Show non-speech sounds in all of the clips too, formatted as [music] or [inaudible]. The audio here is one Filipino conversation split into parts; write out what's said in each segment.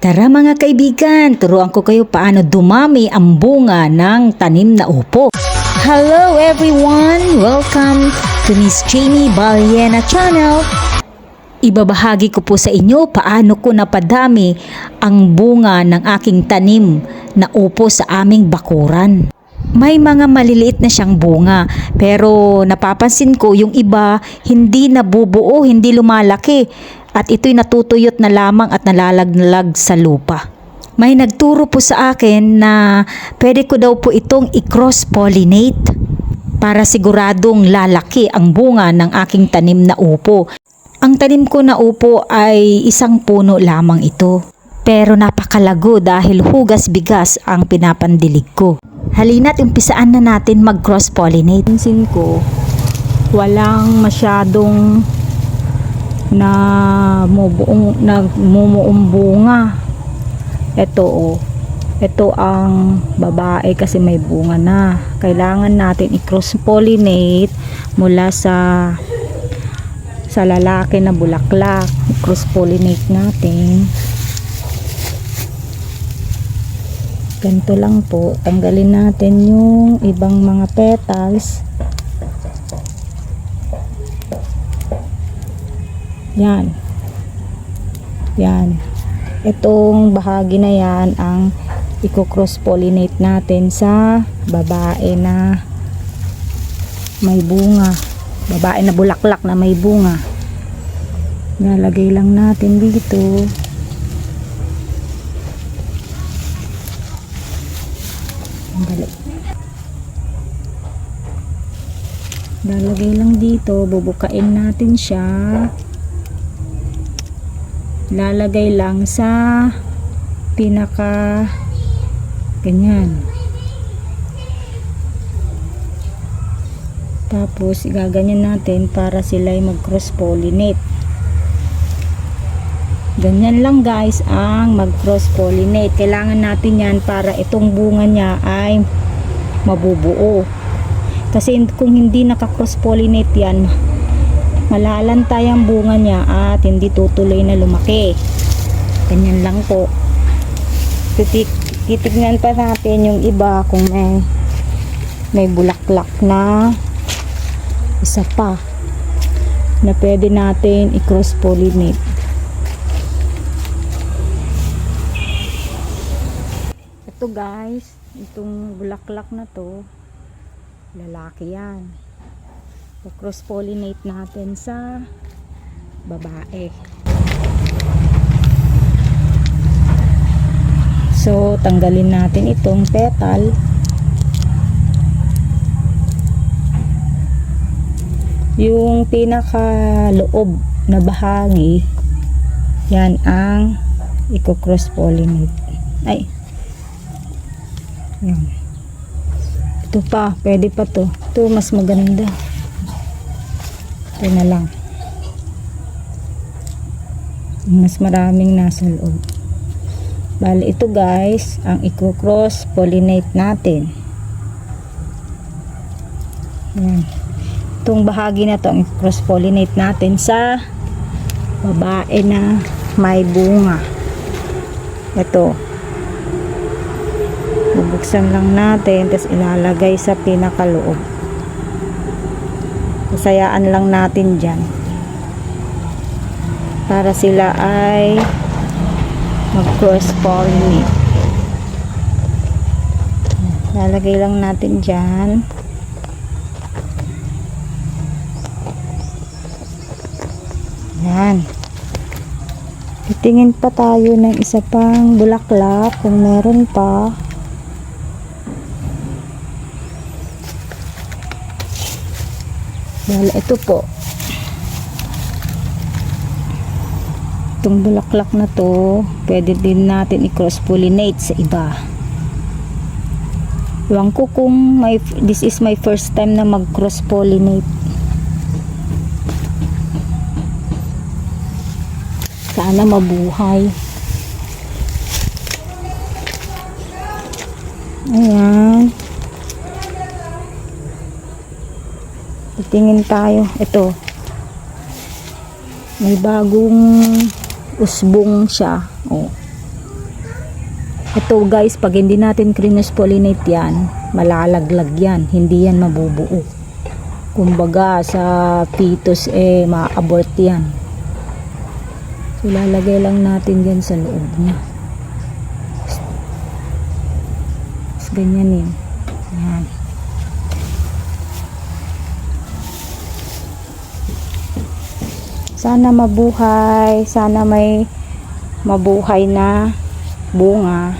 Tara mga kaibigan, turuan ko kayo paano dumami ang bunga ng tanim na upo. Hello everyone! Welcome to Miss Jamie Baliena Channel. Ibabahagi ko po sa inyo paano ko napadami ang bunga ng aking tanim na upo sa aming bakuran. May mga maliliit na siyang bunga pero napapansin ko yung iba hindi nabubuo, hindi lumalaki at ito'y natutuyot na lamang at nalalaglag sa lupa. May nagturo po sa akin na pwede ko daw po itong i-cross-pollinate para siguradong lalaki ang bunga ng aking tanim na upo. Ang tanim ko na upo ay isang puno lamang ito. Pero napakalago dahil hugas bigas ang pinapandilig ko. Halina't umpisaan na natin mag-cross-pollinate. Pansin ko, walang masyadong na mubuong nagmumuong bunga. Ito oh. Ito ang babae kasi may bunga na. Kailangan natin i-cross pollinate mula sa sa lalaki na bulaklak. I-cross pollinate natin. Ganito lang po. Tanggalin natin yung ibang mga petals. Yan. Yan. Itong bahagi na yan ang i-cross pollinate natin sa babae na may bunga. Babae na bulaklak na may bunga. Nalagay lang natin dito. Lalagay lang dito, bubukain natin siya. Lalagay lang sa pinaka ganyan. Tapos igaganyan natin para sila ay mag-cross pollinate. Ganyan lang guys ang mag-cross pollinate. Kailangan natin yan para itong bunga niya ay mabubuo. Kasi kung hindi naka-cross pollinate yan, malalantay ang bunga niya at hindi tutuloy na lumaki. Ganyan lang po. Titik titignan pa natin yung iba kung may may bulaklak na isa pa na pwede natin i-cross pollinate. Ito guys, itong bulaklak na to, lalaki yan. Cross pollinate natin sa babae. So, tanggalin natin itong petal. Yung pinaka loob na bahagi, yan ang i-cross pollinate. Ay. Yan. Ito pa, pwede pa to. Ito mas maganda. Ito na lang. Mas maraming nasa loob. Bali, ito guys, ang i-cross pollinate natin. Yan. Itong bahagi na to, ang cross pollinate natin sa babae na may bunga. Ito. Bubuksan lang natin, tapos ilalagay sa pinakaloob. Kasayaan lang natin dyan. Para sila ay mag-cross pollinate. Lalagay lang natin dyan. Yan. Titingin pa tayo ng isa pang bulaklak kung meron pa. Dahil ito po. Itong bulaklak na to, pwede din natin i-cross pollinate sa iba. Ewan ko kung my, this is my first time na mag-cross pollinate. Sana mabuhay. Ayan. Titingin tayo. Ito. May bagong usbong siya. Oh. Ito guys, pag hindi natin cross pollinate yan, malalaglag yan. Hindi yan mabubuo. Kumbaga sa fetus eh ma-abort yan. So lalagay lang natin yan sa loob niya. Tapos ganyan yun. Yan. Sana mabuhay, sana may mabuhay na bunga.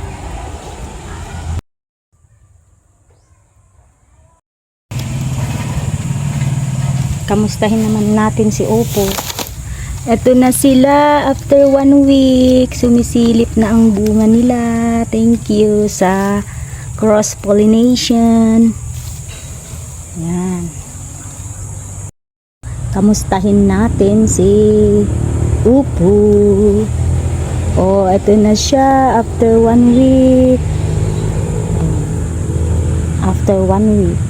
Kamustahin naman natin si Opo. Ito na sila after one week. Sumisilip na ang bunga nila. Thank you sa cross pollination. Yan. Kamustahin natin si Upo. Oh, ito na siya after one week. After one week.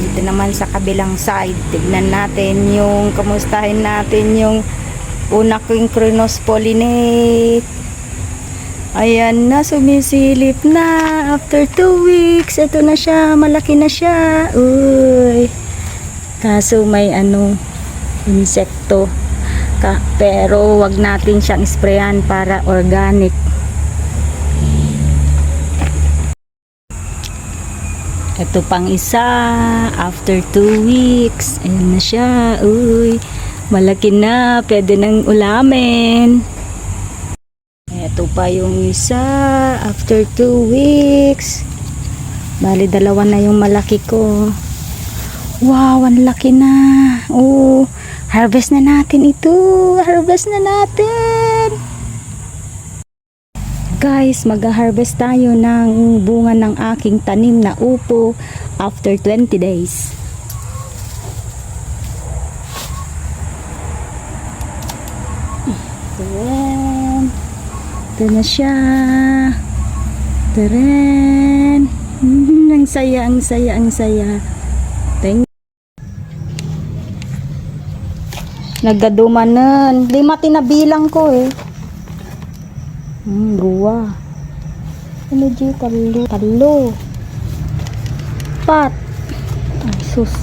Dito naman sa kabilang side, tignan natin yung, kamustahin natin yung una kong pollinate. Ayan na, sumisilip na. After two weeks, ito na siya, malaki na siya. Uy. Kaso may ano, insekto. Ka, pero wag natin siyang sprayan para organic. Ito pang isa, after two weeks, ayan na siya, uy, malaki na, pwede nang ulamin. Ito pa yung isa, after two weeks, bali dalawa na yung malaki ko. Wow, ang laki na. Oh, harvest na natin ito. Harvest na natin. Guys, mag-harvest tayo ng bunga ng aking tanim na upo after 20 days. Taren. Ito na siya. Taren. [laughs] Ang saya, ang saya, ang saya. Thank Nagadumanan. Lima tinabilang ko eh. Hmm, dua. Ano di? Talo. Talo. Pat. Ay, sus.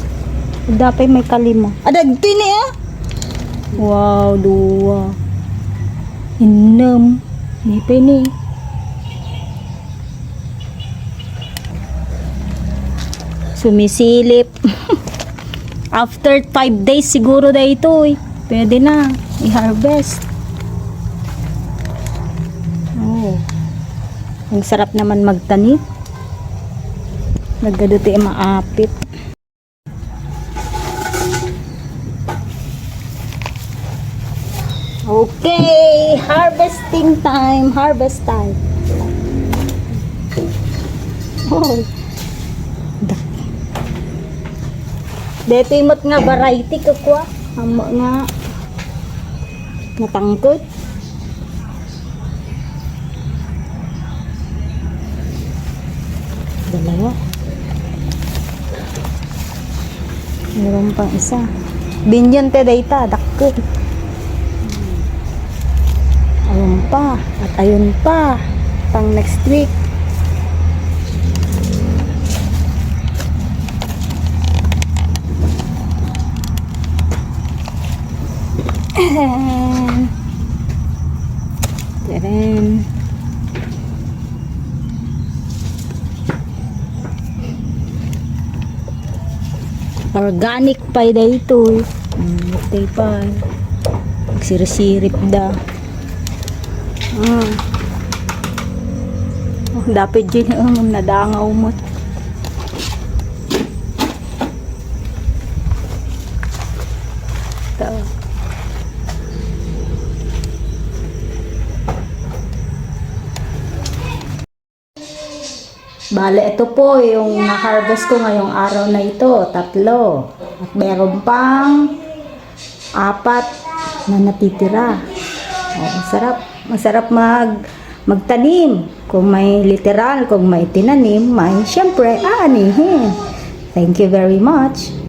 Dapat may kalima. Adag, tini ah. Wow, dua. Enam. Ni pa ni. Sumisilip. [laughs] After 5 days siguro na ito eh. Pwede na i-harvest. Oh. Ang sarap naman magtanim. Naggaduti maapit. Okay, harvesting time, harvest time. Oh. Dito imot nga variety ko kwa. Amo nga natangkot. Dalawa. Meron pang isa. Binyan te data, dakko. Ayun pa. At ayun pa. Pang next week. [laughs] Tadam. Organic pa. Hmm, okay pa. Sirisirip da. Ah. Oh, dapat dyan yung nadangaw mo. Ito. Bale, ito po yung na-harvest ko ngayong araw na ito. Tatlo. At meron pang apat na natitira. Oh, masarap. Masarap mag magtanim. Kung may literal, kung may tinanim, may syempre aanihin. Thank you very much.